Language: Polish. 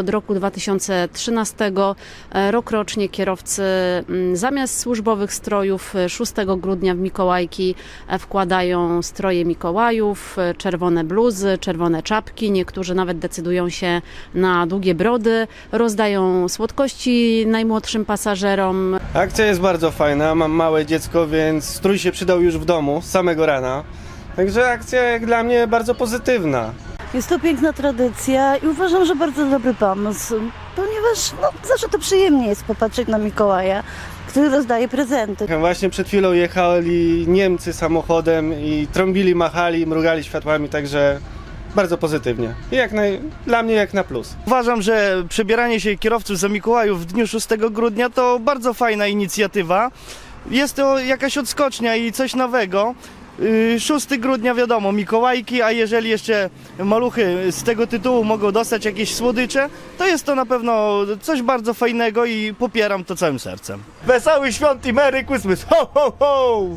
Od roku 2013 e, rokrocznie kierowcy mm, zamiast służbowych strojów e, 6 grudnia w Mikołajki e, wkładają stroje Mikołajów, e, czerwone bluzy, czerwone czapki. Niektórzy nawet decydują się na długie brody, rozdają słodkości najmłodszym pasażerom. Akcja jest bardzo fajna, mam małe dziecko, więc strój się przydał już w domu z samego rana. Także akcja jak dla mnie bardzo pozytywna. Jest to piękna tradycja i uważam, że bardzo dobry pomysł, ponieważ no, zawsze to przyjemnie jest popatrzeć na Mikołaja, który rozdaje prezenty. Właśnie przed chwilą jechali Niemcy samochodem i trąbili, machali, mrugali światłami, także bardzo pozytywnie. I jak naj, dla mnie jak na plus. Uważam, że przebieranie się kierowców za Mikołajów w dniu 6 grudnia to bardzo fajna inicjatywa. Jest to jakaś odskocznia i coś nowego. Yy, 6 grudnia wiadomo, Mikołajki, a jeżeli jeszcze maluchy z tego tytułu mogą dostać jakieś słodycze, to jest to na pewno coś bardzo fajnego i popieram to całym sercem. Wesoły świąt i Merry Christmas! Ho, ho, ho!